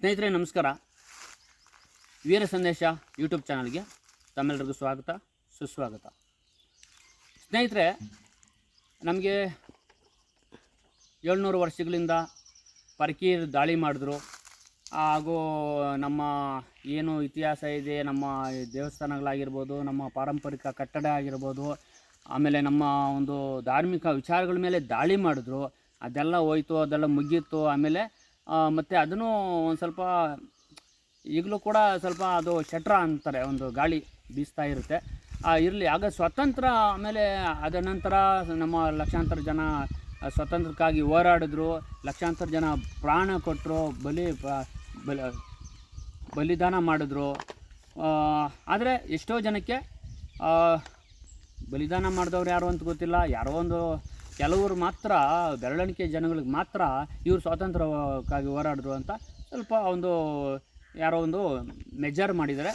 ಸ್ನೇಹಿತರೆ, ನಮಸ್ಕಾರ. ವೀರ ಸಂದೇಶ ಯೂಟ್ಯೂಬ್ ಚಾನಲ್ಗೆ ತಮ್ಮೆಲ್ಲರಿಗೂ ಸ್ವಾಗತ, ಸುಸ್ವಾಗತ. ಸ್ನೇಹಿತರೆ, ನಮಗೆ ಏಳ್ನೂರು ವರ್ಷಗಳಿಂದ ಪರ್ಕೀರ್ ದಾಳಿ ಮಾಡಿದ್ರು. ಹಾಗೂ ನಮ್ಮ ಏನು ಇತಿಹಾಸ ಇದೆ, ನಮ್ಮ ದೇವಸ್ಥಾನಗಳಾಗಿರ್ಬೋದು, ನಮ್ಮ ಪಾರಂಪರಿಕ ಕಟ್ಟಡ ಆಗಿರ್ಬೋದು, ಆಮೇಲೆ ನಮ್ಮ ಒಂದು ಧಾರ್ಮಿಕ ವಿಚಾರಗಳ ಮೇಲೆ ದಾಳಿ ಮಾಡಿದ್ರು. ಅದೆಲ್ಲ ಹೋಯ್ತು, ಅದೆಲ್ಲ ಮುಗಿಯಿತು ಆಮೇಲೆ ಮತ್ತು ಅದನ್ನು ಒಂದು ಸ್ವಲ್ಪ ಈಗಲೂ ಕೂಡ ಸ್ವಲ್ಪ ಅದು ಶಟ್ರ ಅಂತಾರೆ, ಒಂದು ಗಾಳಿ ಬೀಸ್ತಾ ಇರುತ್ತೆ. ಇರಲಿ, ಆಗ ಸ್ವತಂತ್ರ ಆಮೇಲೆ ಅದ ನಂತರ ನಮ್ಮ ಲಕ್ಷಾಂತರ ಜನ ಸ್ವತಂತ್ರಕ್ಕಾಗಿ ಹೋರಾಡಿದ್ರು, ಲಕ್ಷಾಂತರ ಜನ ಪ್ರಾಣ ಕೊಟ್ಟರು ಬಲಿ ಬಲಿದಾನ ಮಾಡಿದ್ರು. ಆದರೆ ಎಷ್ಟೋ ಜನಕ್ಕೆ ಬಲಿದಾನ ಮಾಡಿದವ್ರು ಯಾರು ಅಂತ ಗೊತ್ತಿಲ್ಲ, ಯಾರೋ ಒಂದು ಕೆಲವರು ಮಾತ್ರ ಬೆರಳಿಕೆ ಜನಗಳಿಗೆ ಮಾತ್ರ ಇವರು ಸ್ವಾತಂತ್ರ್ಯಕ್ಕಾಗಿ ಹೋರಾಡಿದ್ರು ಅಂತ ಸ್ವಲ್ಪ ಒಂದು, ಯಾರೋ ಒಂದು ಮೆಜರ್ ಮಾಡಿದ್ದಾರೆ.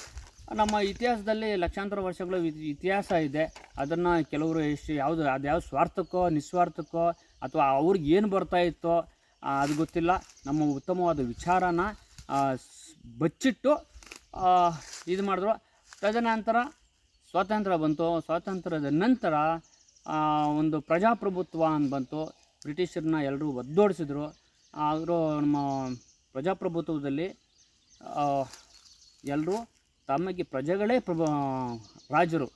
ನಮ್ಮ ಇತಿಹಾಸದಲ್ಲಿ ಲಕ್ಷಾಂತರ ವರ್ಷಗಳ ಇತಿಹಾಸ ಇದೆ. ಅದನ್ನು ಕೆಲವರು ಎಷ್ಟು ಯಾವುದು, ಅದು ಯಾವ ಸ್ವಾರ್ಥಕ್ಕೋ, ನಿಸ್ವಾರ್ಥಕ್ಕೋ, ಅಥವಾ ಅವ್ರಿಗೆ ಏನು ಬರ್ತಾ ಇತ್ತೋ ಅದು ಗೊತ್ತಿಲ್ಲ. ನಮ್ಮ ಉತ್ತಮವಾದ ವಿಚಾರನ ಬಚ್ಚಿಟ್ಟು ಇದು ಮಾಡಿದ್ರು. ತದನಂತರ ಸ್ವಾತಂತ್ರ್ಯ ಬಂತು. ಸ್ವಾತಂತ್ರ್ಯದ ನಂತರ ಒಂದು ಪ್ರಜಾಪ್ರಭುತ್ವ ಅಂತ ಬಂತು. ಬ್ರಿಟಿಷರನ್ನ ಎಲ್ಲರೂ ಒದ್ದೋಡಿಸಿದ್ರು. ಆದರೂ ನಮ್ಮ ಪ್ರಜಾಪ್ರಭುತ್ವದಲ್ಲಿ ಎಲ್ಲರೂ ತಮಗೆ ಪ್ರಜೆಗಳೇ ಪ್ರಭು, ರಾಜರು.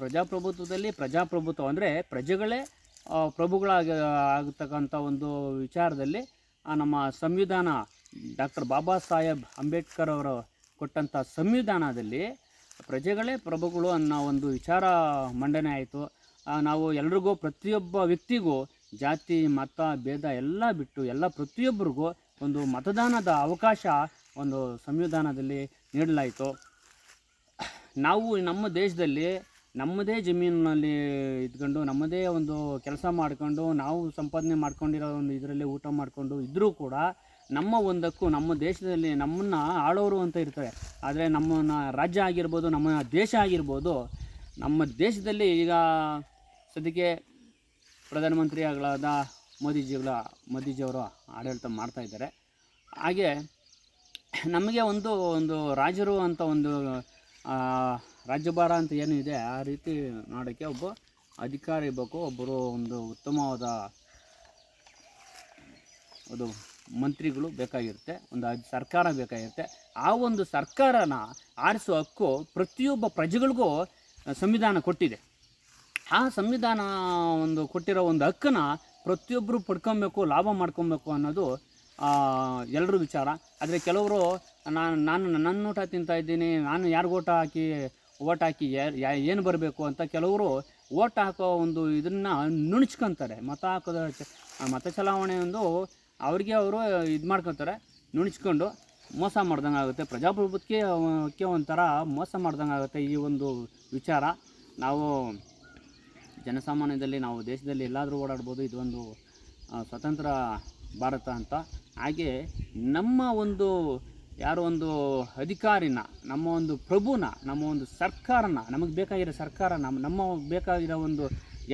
ಪ್ರಜಾಪ್ರಭುತ್ವದಲ್ಲಿ ಪ್ರಜಾಪ್ರಭುತ್ವ ಅಂದರೆ ಪ್ರಜೆಗಳೇ ಪ್ರಭುಗಳಾಗ, ಆಗತಕ್ಕಂಥ ಒಂದು ವಿಚಾರದಲ್ಲಿ ನಮ್ಮ ಸಂವಿಧಾನ, ಡಾಕ್ಟರ್ ಬಾಬಾ ಸಾಹೇಬ್ ಅಂಬೇಡ್ಕರ್ ಅವರು ಕೊಟ್ಟಂಥ ಸಂವಿಧಾನದಲ್ಲಿ ಪ್ರಜೆಗಳೇ ಪ್ರಭುಗಳು ಅನ್ನೋ ಒಂದು ವಿಚಾರ ಮಂಡನೆ ಆಯಿತು. ನಾವು ಎಲ್ರಿಗೂ, ಪ್ರತಿಯೊಬ್ಬ ವ್ಯಕ್ತಿಗೂ ಜಾತಿ, ಮತ, ಭೇದ ಎಲ್ಲ ಬಿಟ್ಟು ಎಲ್ಲ ಪ್ರತಿಯೊಬ್ಬರಿಗೂ ಒಂದು ಮತದಾನದ ಅವಕಾಶ ಒಂದು ಸಂವಿಧಾನದಲ್ಲಿ ನೀಡಲಾಯಿತು. ನಾವು ನಮ್ಮ ದೇಶದಲ್ಲಿ ನಮ್ಮದೇ ಜಮೀನಿನಲ್ಲಿ ಇದ್ಕೊಂಡು, ನಮ್ಮದೇ ಒಂದು ಕೆಲಸ ಮಾಡ್ಕೊಂಡು, ನಾವು ಸಂಪಾದನೆ ಮಾಡ್ಕೊಂಡಿರೋ ಒಂದು ಇದರಲ್ಲಿ ಊಟ ಮಾಡಿಕೊಂಡು ಇದ್ದರೂ ಕೂಡ ನಮ್ಮ ಒಂದಕ್ಕೂ, ನಮ್ಮ ದೇಶದಲ್ಲಿ ನಮ್ಮನ್ನು ಆಳೋರು ಅಂತ ಇರ್ತಾರೆ. ಆದರೆ ನಮ್ಮನ್ನ ರಾಜ್ಯ ಆಗಿರ್ಬೋದು, ನಮ್ಮ ದೇಶ ಆಗಿರ್ಬೋದು, ನಮ್ಮ ದೇಶದಲ್ಲಿ ಈಗ ಸದ್ಯಕ್ಕೆ ಪ್ರಧಾನಮಂತ್ರಿಗಳಾದ ಮೋದಿಜಿಗಳ, ಮೋದಿಜಿಯವರು ಆಡಳಿತ ಮಾಡ್ತಾ ಇದ್ದಾರೆ. ಹಾಗೆ ನಮಗೆ ಒಂದು ಒಂದು ರಾಜರು ಅಂತ ಒಂದು ರಾಜ್ಯಭಾರ ಅಂತ ಏನು ಇದೆ, ಆ ರೀತಿ ಮಾಡೋಕ್ಕೆ ಒಬ್ಬ ಅಧಿಕಾರಿ ಇರಬೇಕು, ಒಬ್ಬರು ಒಂದು ಉತ್ತಮವಾದ ಒಂದು ಮಂತ್ರಿಗಳು ಬೇಕಾಗಿರುತ್ತೆ, ಒಂದು ಸರ್ಕಾರ ಬೇಕಾಗಿರುತ್ತೆ. ಆ ಒಂದು ಸರ್ಕಾರನ ಆರಿಸುವ ಹಕ್ಕು ಪ್ರತಿಯೊಬ್ಬ ಪ್ರಜೆಗಳಿಗೂ ಸಂವಿಧಾನ ಕೊಟ್ಟಿದೆ. ಆ ಸಂವಿಧಾನ ಒಂದು ಕೊಟ್ಟಿರೋ ಒಂದು ಹಕ್ಕನ್ನ ಪ್ರತಿಯೊಬ್ಬರು ಪಡ್ಕೊಬೇಕು, ಲಾಭ ಮಾಡ್ಕೊಬೇಕು ಅನ್ನೋದು ಎಲ್ಲರ ವಿಚಾರ. ಆದರೆ ಕೆಲವರು ನಾನು ನಾನು ನನ್ನ ಊಟ ತಿಂತಾ ಇದ್ದೀನಿ, ನಾನು ಯಾರಿಗೆ ಓಟ ಹಾಕಿ, ಓಟ್ ಹಾಕಿ ಏನು ಬರಬೇಕು ಅಂತ ಕೆಲವರು ಓಟ್ ಹಾಕೋ ಒಂದು ಇದನ್ನು ನುಣುಚ್ಕೊಂತಾರೆ. ಮತ ಹಾಕೋದ ಮತ ಚಲಾವಣೆ ಒಂದು ಅವ್ರಿಗೆ ಅವರು ಇದು ಮಾಡ್ಕೊತಾರೆ, ನುಣುಚ್ಕೊಂಡು ಮೋಸ ಮಾಡ್ದಂಗೆ ಆಗುತ್ತೆ. ಪ್ರಜಾಪ್ರಭುತ್ವಕ್ಕೆ ಕ್ಕೆ ಒಂಥರ ಮೋಸ ಮಾಡ್ದಂಗೆ ಆಗುತ್ತೆ ಈ ಒಂದು ವಿಚಾರ. ನಾವು ಜನಸಾಮಾನ್ಯದಲ್ಲಿ ನಾವು ದೇಶದಲ್ಲಿ ಎಲ್ಲಾದರೂ ಓಡಾಡ್ಬೋದು ಇದೊಂದು ಸ್ವತಂತ್ರ ಭಾರತ ಅಂತ. ಹಾಗೆ ನಮ್ಮ ಒಂದು, ಯಾರೋ ಒಂದು ಅಧಿಕಾರಿನ, ನಮ್ಮ ಒಂದು ಪ್ರಭುನ, ನಮ್ಮ ಒಂದು ಸರ್ಕಾರನ, ನಮಗೆ ಬೇಕಾಗಿರೋ ಸರ್ಕಾರ ನಮ್ಮ ನಮ್ಮ ಬೇಕಾಗಿರೋ ಒಂದು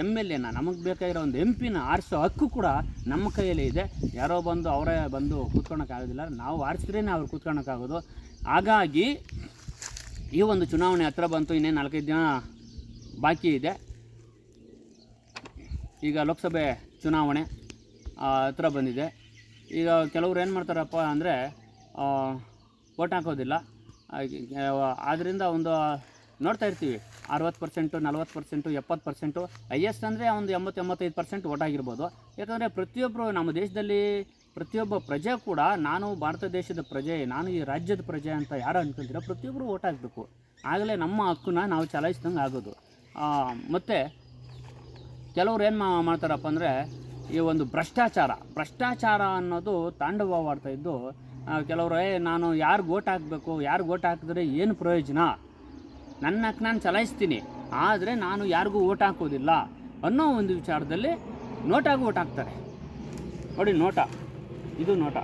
ಎಂ ಎಲ್ ಎನ, ನಮಗೆ ಬೇಕಾಗಿರೋ ಒಂದು ಎಂ ಪಿನ ಆರಿಸೋ ಹಕ್ಕು ಕೂಡ ನಮ್ಮ ಕೈಯಲ್ಲಿ ಇದೆ. ಯಾರೋ ಬಂದು ಅವರೇ ಬಂದು ಕೂತ್ಕೊಳಕ್ಕಾಗೋದಿಲ್ಲ ನಾವು ಆರಿಸಿದ್ರೇ ಅವ್ರು ಕೂತ್ಕೊಳಕ್ಕಾಗೋದು ಹಾಗಾಗಿ ಈ ಒಂದು ಚುನಾವಣೆ ಹತ್ರ ಬಂತು, ಇನ್ನೇನು ನಾಲ್ಕೈದು ದಿನ ಬಾಕಿ ಇದೆ. ಈಗ ಲೋಕಸಭೆ ಚುನಾವಣೆ ಹತ್ರ ಬಂದಿದೆ. ಈಗ ಕೆಲವ್ರು ಏನು ಮಾಡ್ತಾರಪ್ಪ ಅಂದರೆ ವೋಟ್ ಹಾಕೋದಿಲ್ಲ. ಆದ್ದರಿಂದ ಒಂದು, ನೋಡ್ತಾ ಇರ್ತೀವಿ. ಅರವತ್ತು ಪರ್ಸೆಂಟು ನಲ್ವತ್ತು ಪರ್ಸೆಂಟು ಎಪ್ಪತ್ತು ಪರ್ಸೆಂಟು ಹೈಯೆಸ್ಟ್ ಅಂದರೆ ಒಂದು ಎಂಬತ್ತು ಎಂಬತ್ತೈದು ಪರ್ಸೆಂಟ್ ವೋಟ್ ಆಗಿರ್ಬೋದು. ಯಾಕಂದರೆ ಪ್ರತಿಯೊಬ್ಬರು ನಮ್ಮ ದೇಶದಲ್ಲಿ ಪ್ರತಿಯೊಬ್ಬ ಪ್ರಜೆ ಕೂಡ ನಾನು ಭಾರತ ದೇಶದ ಪ್ರಜೆ, ನಾನು ಈ ರಾಜ್ಯದ ಪ್ರಜೆ ಅಂತ ಯಾರು ಅನ್ಕೊಂತೀರೋ ಪ್ರತಿಯೊಬ್ಬರು ವೋಟ್ ಹಾಕಬೇಕು. ಆಗಲೇ ನಮ್ಮ ಹಕ್ಕನ್ನ ನಾವು ಚಲಾಯಿಸ್ದಂಗೆ ಆಗೋದು. ಮತ್ತು ಕೆಲವ್ರು ಏನು ಮಾಡ್ತಾರಪ್ಪ ಅಂದರೆ ಈ ಒಂದು ಭ್ರಷ್ಟಾಚಾರ ಭ್ರಷ್ಟಾಚಾರ ಅನ್ನೋದು ತಾಂಡವವಾಡ್ತಾ ಇದ್ದು ಕೆಲವರು, ಏ, ನಾನು ಯಾರಿಗೆ ಓಟ್ ಹಾಕಬೇಕು ಯಾರಿಗೆ ಓಟ್ ಹಾಕಿದ್ರೆ ಏನು ಪ್ರಯೋಜನ? ನನ್ನ ಹಕ್ಕು ನಾನು ಚಲಾಯಿಸ್ತೀನಿ, ಆದರೆ ನಾನು ಯಾರಿಗೂ ಓಟ್ ಹಾಕೋದಿಲ್ಲ ಅನ್ನೋ ಒಂದು ವಿಚಾರದಲ್ಲಿ ನೋಟಾಗಿ ಓಟ್ ಹಾಕ್ತಾರೆ. ನೋಡಿ ನೋಟ, ಇದು ನೋಟ.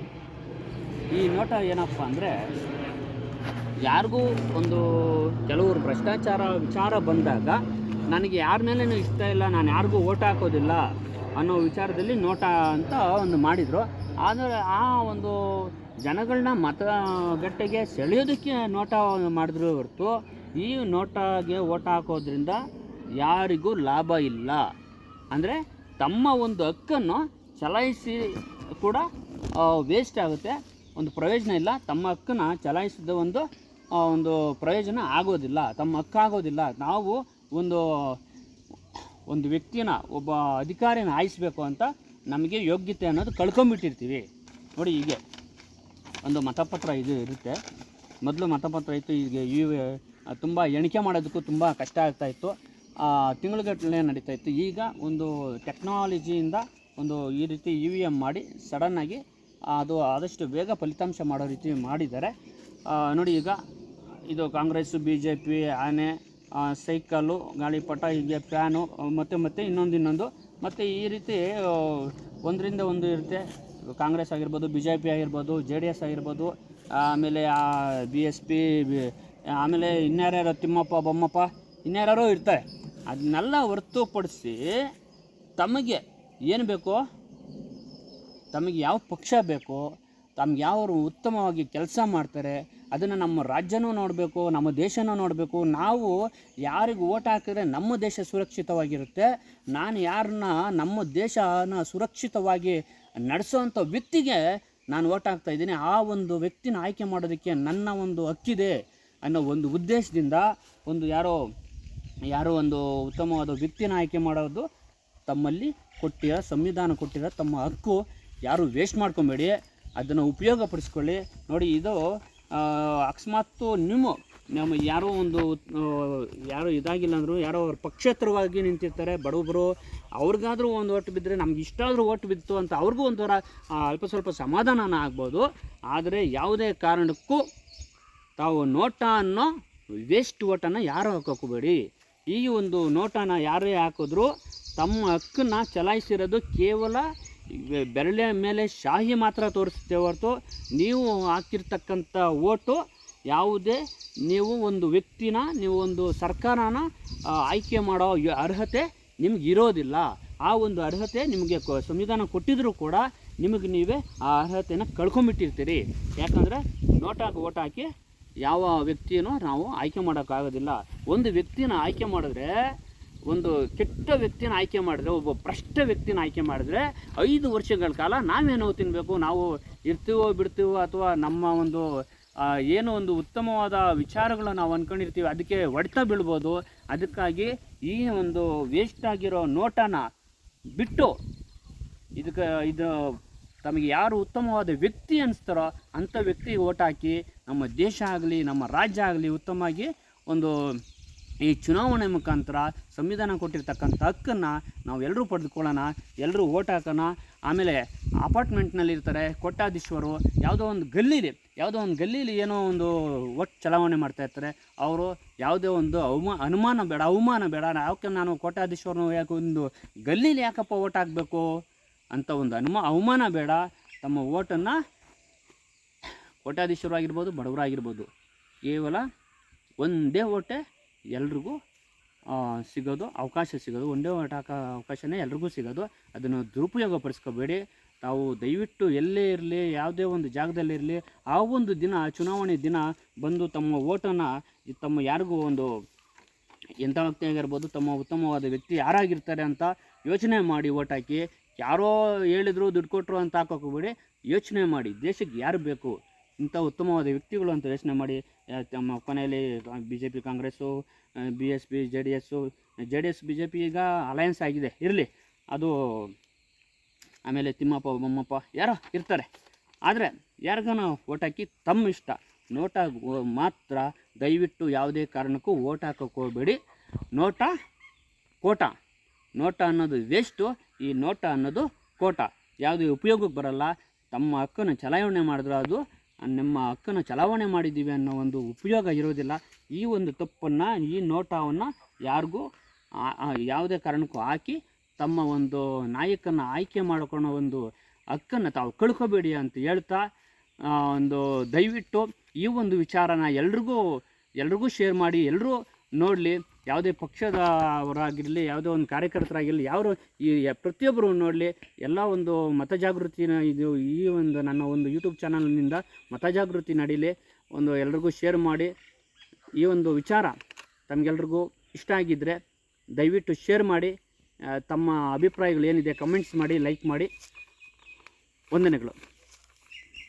ಈ ನೋಟ ಏನಪ್ಪ ಅಂದರೆ ಯಾರಿಗೂ ಒಂದು ಕೆಲವರು ಭ್ರಷ್ಟಾಚಾರ ವಿಚಾರ ಬಂದಾಗ ನನಗೆ ಯಾರ ಮೇಲೂ ಇಷ್ಟ ಇಲ್ಲ, ನಾನು ಯಾರಿಗೂ ಓಟ್ ಹಾಕೋದಿಲ್ಲ ಅನ್ನೋ ವಿಚಾರದಲ್ಲಿ ನೋಟ ಅಂತ ಒಂದು ಮಾಡಿದರು. ಆದರೆ ಆ ಒಂದು ಜನಗಳನ್ನ ಮತಗಟ್ಟೆಗೆ ಸೆಳೆಯೋದಕ್ಕೆ ನೋಟ ಮಾಡಿದ್ರು ಹೊರತು ಈ ನೋಟಾಗೆ ಓಟ್ ಹಾಕೋದ್ರಿಂದ ಯಾರಿಗೂ ಲಾಭ ಇಲ್ಲ. ಅಂದರೆ ತಮ್ಮ ಒಂದು ಹಕ್ಕನ್ನು ಚಲಾಯಿಸಿ ಕೂಡ ವೇಸ್ಟ್ ಆಗುತ್ತೆ. ಒಂದು ಪ್ರಯೋಜನ ಇಲ್ಲ. ತಮ್ಮ ಹಕ್ಕನ್ನು ಚಲಾಯಿಸಿದ ಒಂದು ಒಂದು ಪ್ರಯೋಜನ ಆಗೋದಿಲ್ಲ. ತಮ್ಮ ಹಕ್ಕಾಗೋದಿಲ್ಲ. ನಾವು ಒಂದು ಒಂದು ವ್ಯಕ್ತಿನ ಒಬ್ಬ ಅಧಿಕಾರಿನ ಆಯಿಸ್ಬೇಕು ಅಂತ ನಮಗೆ ಯೋಗ್ಯತೆ ಅನ್ನೋದು ಕಳ್ಕೊಂಬಿಟ್ಟಿರ್ತೀವಿ. ನೋಡಿ ಹೀಗೆ. ಒಂದು ಮತಪತ್ರ ಇದು ಇರುತ್ತೆ. ಮೊದಲು ಮತಪತ್ರ ಇತ್ತು, ಈಗ ಈ ತುಂಬ ಎಣಿಕೆ ಮಾಡೋದಕ್ಕೂ ತುಂಬ ಕಷ್ಟ ಆಗ್ತಾಯಿತ್ತು ತಿಂಗಳುಗಟ್ಟಲೆ ನಡೀತಾ ಇತ್ತು. ಈಗ ಒಂದು ಟೆಕ್ನಾಲಜಿಯಿಂದ ಒಂದು ಈ ರೀತಿ ಇ ವಿ ಎಂ ಮಾಡಿ ಸಡನ್ನಾಗಿ ಅದು ಆದಷ್ಟು ಬೇಗ ಫಲಿತಾಂಶ ಮಾಡೋ ರೀತಿ ಮಾಡಿದ್ದಾರೆ. ನೋಡಿ ಈಗ ಇದು ಕಾಂಗ್ರೆಸ್ಸು, ಬಿ ಜೆ ಪಿ, ಆನೆ ಸೈಕಲ್ಲು, ಗಾಳಿಪಟ, ಹೀಗೆ ಫ್ಯಾನು ಮತ್ತು ಮತ್ತು ಇನ್ನೊಂದು ಇನ್ನೊಂದು. ಮತ್ತು ಈ ರೀತಿ ಒಂದರಿಂದ ಒಂದು ಇರುತ್ತೆ. ಕಾಂಗ್ರೆಸ್ ಆಗಿರ್ಬೋದು ಬಿ ಜೆ ಪಿ ಆಗಿರ್ಬೋದು, ಜೆ ಡಿ ಎಸ್ ಆಗಿರ್ಬೋದು, ಆಮೇಲೆ ಬಿ ಎಸ್ ಪಿ ಆಮೇಲೆ ಇನ್ಯಾರ್ಯಾರು ತಿಮ್ಮಪ್ಪ, ಬೊಮ್ಮಪ್ಪ, ಇನ್ಯಾರ್ಯಾರೋ ಇರ್ತಾರೆ. ಅದನ್ನೆಲ್ಲ ಹೊರತುಪಡಿಸಿ ತಮಗೆ ಏನು ಬೇಕೋ, ತಮಗೆ ಯಾವ ಪಕ್ಷ ಬೇಕೋ, ತಮ್ಗೆ ಯಾವರು ಉತ್ತಮವಾಗಿ ಕೆಲಸ ಮಾಡ್ತಾರೆ ಅದನ್ನು ನಮ್ಮ ರಾಜ್ಯನೂ ನೋಡಬೇಕು, ನಮ್ಮ ದೇಶನೂ ನೋಡಬೇಕು. ನಾವು ಯಾರಿಗೆ ಓಟ್ ಹಾಕಿದ್ರೆ ನಮ್ಮ ದೇಶ ಸುರಕ್ಷಿತವಾಗಿರುತ್ತೆ. ನಾನು ಯಾರನ್ನ ನಮ್ಮ ದೇಶನ ಸುರಕ್ಷಿತವಾಗಿ ನಡೆಸೋವಂಥ ವ್ಯಕ್ತಿಗೆ ನಾನು ಓಟ್ ಹಾಕ್ತಾ ಇದ್ದೀನಿ. ಆ ಒಂದು ವ್ಯಕ್ತಿನ ಆಯ್ಕೆ ಮಾಡೋದಕ್ಕೆ ನನ್ನ ಒಂದು ಹಕ್ಕಿದೆ ಅನ್ನೋ ಒಂದು ಉದ್ದೇಶದಿಂದ ಒಂದು ಯಾರೋ ಯಾರೋ ಒಂದು ಉತ್ತಮವಾದ ವ್ಯಕ್ತಿನ ಆಯ್ಕೆ ಮಾಡೋದು ತಮ್ಮಲ್ಲಿ ಕೊಟ್ಟಿರೋ, ಸಂವಿಧಾನ ಕೊಟ್ಟಿರೋ ತಮ್ಮ ಹಕ್ಕು. ಯಾರು ವೇಸ್ಟ್ ಮಾಡ್ಕೊಬೇಡಿ, ಅದನ್ನು ಉಪಯೋಗಪಡಿಸ್ಕೊಳ್ಳಿ. ನೋಡಿ, ಇದು ಅಕಸ್ಮಾತ್ತು ನಿಮ್ಮ, ನಮ್ಮ ಯಾರೋ ಒಂದು ಯಾರೋ ಇದಾಗಿಲ್ಲ ಅಂದರು, ಯಾರೋ ಅವ್ರ ಪಕ್ಷೇತರವಾಗಿ ನಿಂತಿರ್ತಾರೆ, ಬಡವರು, ಅವ್ರಿಗಾದರೂ ಒಂದು ಒಟ್ಟು ಬಿದ್ದರೆ ನಮ್ಗೆ ಇಷ್ಟಾದರೂ ಒಟ್ಟು ಬಿತ್ತು ಅಂತ ಅವ್ರಿಗೂ ಒಂಥರ ಅಲ್ಪ ಸ್ವಲ್ಪ ಸಮಾಧಾನನ ಆಗ್ಬೋದು. ಆದರೆ ಯಾವುದೇ ಕಾರಣಕ್ಕೂ ತಾವು ನೋಟ ಅನ್ನೋ ವೇಸ್ಟ್ ಓಟನ್ನು ಯಾರು ಹಾಕೋಕೋಬೇಡಿ ಈ ಒಂದು ನೋಟನ ಯಾರೇ ಹಾಕಿದ್ರು ತಮ್ಮ ಹಕ್ಕನ್ನು ಚಲಾಯಿಸಿರೋದು ಕೇವಲ ಬೆರಳಿನ ಮೇಲೆ ಶಾಹಿ ಮಾತ್ರ ತೋರಿಸುತ್ತೆ ಹೊರತು ನೀವು ಹಾಕಿರ್ತಕ್ಕಂಥ ಓಟು ಯಾವುದೇ ನೀವು ಒಂದು ವ್ಯಕ್ತಿನ, ನೀವು ಒಂದು ಸರ್ಕಾರನ ಆಯ್ಕೆ ಮಾಡೋ ಅರ್ಹತೆ ನಿಮ್ಗೆ ಇರೋದಿಲ್ಲ. ಆ ಒಂದು ಅರ್ಹತೆ ನಿಮಗೆ ಸಂವಿಧಾನ ಕೊಟ್ಟಿದ್ರೂ ಕೂಡ ನಿಮಗೆ ನೀವೇ ಆ ಅರ್ಹತೆಯನ್ನು ಕಳ್ಕೊಂಬಿಟ್ಟಿರ್ತೀರಿ. ಯಾಕಂದರೆ ನೋಟಾಗಿ ಓಟ್ ಹಾಕಿ ಯಾವ ವ್ಯಕ್ತಿಯೂ ನಾವು ಆಯ್ಕೆ ಮಾಡೋಕ್ಕಾಗೋದಿಲ್ಲ. ಒಂದು ವ್ಯಕ್ತಿನ ಆಯ್ಕೆ ಮಾಡಿದ್ರೆ ಒಂದು ಕೆಟ್ಟ ವ್ಯಕ್ತಿನ ಆಯ್ಕೆ ಮಾಡಿದ್ರೆ, ಒಬ್ಬ ಭ್ರಷ್ಟ ವ್ಯಕ್ತಿನ ಆಯ್ಕೆ ಮಾಡಿದ್ರೆ, ಐದು ವರ್ಷಗಳ ಕಾಲ ನಾವೇನೋ ತಿನ್ನಬೇಕು ನಾವು ಇರ್ತೀವೋ ಬಿಡ್ತೀವೋ ಅಥವಾ ನಮ್ಮ ಒಂದು ಏನೋ ಒಂದು ಉತ್ತಮವಾದ ವಿಚಾರಗಳು ನಾವು ಅಂದ್ಕೊಂಡಿರ್ತೀವಿ ಅದಕ್ಕೆ ಹೊಡೆತ ಬೀಳ್ಬೋದು. ಅದಕ್ಕಾಗಿ ಈ ಒಂದು ವೇಸ್ಟ್ ಆಗಿರೋ ನೋಟನ ಬಿಟ್ಟು ಇದಕ್ಕೆ, ಇದು ತಮಗೆ ಯಾರು ಉತ್ತಮವಾದ ವ್ಯಕ್ತಿ ಅನಿಸ್ತಾರೋ ಅಂಥ ವ್ಯಕ್ತಿಗೆ ಓಟ್ ಹಾಕಿ ನಮ್ಮ ದೇಶ ಆಗಲಿ, ನಮ್ಮ ರಾಜ್ಯ ಆಗಲಿ ಉತ್ತಮವಾಗಿ ಒಂದು ಈ ಚುನಾವಣೆ ಮುಖಾಂತರ ಸಂವಿಧಾನ ಕೊಟ್ಟಿರ್ತಕ್ಕಂಥ ಹಕ್ಕನ್ನು ನಾವು ಎಲ್ಲರೂ ಪಡೆದುಕೊಳ್ಳೋಣ ಎಲ್ಲರೂ ಓಟ್ ಹಾಕೋಣ. ಆಮೇಲೆ ಅಪಾರ್ಟ್ಮೆಂಟ್ನಲ್ಲಿರ್ತಾರೆ ಕೊಟ್ಟಾಧೀಶ್ವರು, ಯಾವುದೋ ಒಂದು ಗಲ್ಲೀಲಿ, ಯಾವುದೋ ಒಂದು ಗಲ್ಲೀಲಿ ಏನೋ ಒಂದು ಒಟ್ಟು ಚಲಾವಣೆ ಮಾಡ್ತಾ ಇರ್ತಾರೆ. ಅವರು ಯಾವುದೇ ಒಂದು ಅವಮಾ, ಅನುಮಾನ ಬೇಡ, ಅವಮಾನ ಬೇಡ. ಯಾಕೆ ನಾನು ಕೋಟ್ಯಾಧೀಶ್ವರನು ಯಾಕೆ ಒಂದು ಗಲ್ಲೀಲಿ ಯಾಕಪ್ಪ ಓಟ್ ಹಾಕಬೇಕು ಅಂತ ಒಂದು ಅನುಮಾ, ಅವಮಾನ ಬೇಡ. ತಮ್ಮ ಓಟನ್ನು ಕೋಟ್ಯಾಧೀಶ್ವರಾಗಿರ್ಬೋದು ಬಡವರಾಗಿರ್ಬೋದು. ಕೇವಲ ಒಂದೇ ಓಟೆ ಎಲ್ರಿಗೂ ಸಿಗೋದು, ಅವಕಾಶ ಸಿಗೋದು, ಒಂದೇ ಓಟ್ ಹಾಕೋ ಅವಕಾಶನೇ ಎಲ್ರಿಗೂ ಸಿಗೋದು. ಅದನ್ನು ದುರುಪಯೋಗ ಪಡಿಸ್ಕೋಬೇಡಿ ತಾವು ದಯವಿಟ್ಟು ಎಲ್ಲೇ ಇರಲಿ, ಯಾವುದೇ ಒಂದು ಜಾಗದಲ್ಲಿರಲಿ ಆ ಒಂದು ದಿನ ಚುನಾವಣೆ ದಿನ ಬಂದು ತಮ್ಮ ಓಟನ್ನು ತಮ್ಮ ಯಾರಿಗೂ ಒಂದು ಎಂಥ ವ್ಯಕ್ತಿ ಆಗಿರ್ಬೋದು, ತಮ್ಮ ಉತ್ತಮವಾದ ವ್ಯಕ್ತಿ ಯಾರಾಗಿರ್ತಾರೆ ಅಂತ ಯೋಚನೆ ಮಾಡಿ ಓಟ್ ಹಾಕಿ. ಯಾರೋ ಹೇಳಿದ್ರು ದುಡ್ಡು ಕೊಟ್ಟರು ಅಂತ ಹಾಕೋಕೋಬೇಡಿ ಯೋಚನೆ ಮಾಡಿ. ದೇಶಕ್ಕೆ ಯಾರು ಬೇಕು? ಇಂಥ ಉತ್ತಮವಾದ ವ್ಯಕ್ತಿಗಳು ಅಂತ ಯೋಚನೆ ಮಾಡಿ ತಮ್ಮ ಕೊನೆಯಲ್ಲಿ B J P Congress B S P J D S J D S B J P ಈಗ ಅಲಯನ್ಸ್ ಆಗಿದೆ, ಇರಲಿ. ಅದು ಆಮೇಲೆ ತಿಮ್ಮಪ್ಪ, ಬೊಮ್ಮಪ್ಪ ಯಾರೋ ಇರ್ತಾರೆ. ಆದರೆ ಯಾರಿಗಾನ ಓಟ್ ಹಾಕಿ ತಮ್ಮ ಇಷ್ಟ. ನೋಟ ಮಾತ್ರ ದಯವಿಟ್ಟು ಯಾವುದೇ ಕಾರಣಕ್ಕೂ ಓಟ್ ಹಾಕೋಕೆ ಹೋಗಬೇಡಿ. ನೋಟ ಕೋಟ. ನೋಟ ಅನ್ನೋದು ವೇಸ್ಟು ಈ ನೋಟ ಅನ್ನೋದು ಕೋಟ. ಯಾವುದೇ ಉಪಯೋಗಕ್ಕೆ ಬರಲ್ಲ. ತಮ್ಮ ಹಕ್ಕನ್ನು ಚಲಾವಣೆ ಮಾಡಿದ್ರೆ ಅದು ನಿಮ್ಮ ಹಕ್ಕನ್ನು ಚಲಾವಣೆ ಮಾಡಿದ್ದೀವಿ ಅನ್ನೋ ಒಂದು ಉಪಯೋಗ ಇರೋದಿಲ್ಲ. ಈ ಒಂದು ತಪ್ಪನ್ನು, ಈ ನೋಟವನ್ನು ಯಾರಿಗೂ ಯಾವುದೇ ಕಾರಣಕ್ಕೂ ಹಾಕಿ ತಮ್ಮ ಒಂದು ನಾಯಕನ ಆಯ್ಕೆ ಮಾಡಿಕೊಳ್ಳೋ ಒಂದು ಹಕ್ಕನ್ನು ತಾವು ಕಳ್ಕೊಬೇಡಿ ಅಂತ ಹೇಳ್ತಾ ಒಂದು ದಯವಿಟ್ಟು ಈ ಒಂದು ವಿಚಾರನ ಎಲ್ರಿಗೂ ಎಲ್ರಿಗೂ ಶೇರ್ ಮಾಡಿ ಎಲ್ಲರೂ ನೋಡಲಿ. ಯಾವುದೇ ಪಕ್ಷದವರಾಗಿರಲಿ, ಯಾವುದೇ ಒಂದು ಕಾರ್ಯಕರ್ತರಾಗಿರಲಿ ಯಾರು ಈ ಪ್ರತಿಯೊಬ್ಬರು ನೋಡಲಿ, ಎಲ್ಲ ಒಂದು ಮತ ಜಾಗೃತಿನ ಇದು ಈ ಒಂದು ನನ್ನ ಒಂದು ಯೂಟ್ಯೂಬ್ ಚಾನಲ್ನಿಂದ ಮತ ಜಾಗೃತಿ ನಡೀಲಿ, ಒಂದು ಎಲ್ರಿಗೂ ಶೇರ್ ಮಾಡಿ. ಈ ಒಂದು ವಿಚಾರ ತಮಗೆಲ್ರಿಗೂ ಇಷ್ಟ ಆಗಿದ್ದರೆ ದಯವಿಟ್ಟು ಶೇರ್ ಮಾಡಿ. ತಮ್ಮ ಅಭಿಪ್ರಾಯಗಳು ಏನಿದೆ ಕಮೆಂಟ್ಸ್ ಮಾಡಿ ಲೈಕ್ ಮಾಡಿ. ವಂದನೆಗಳು.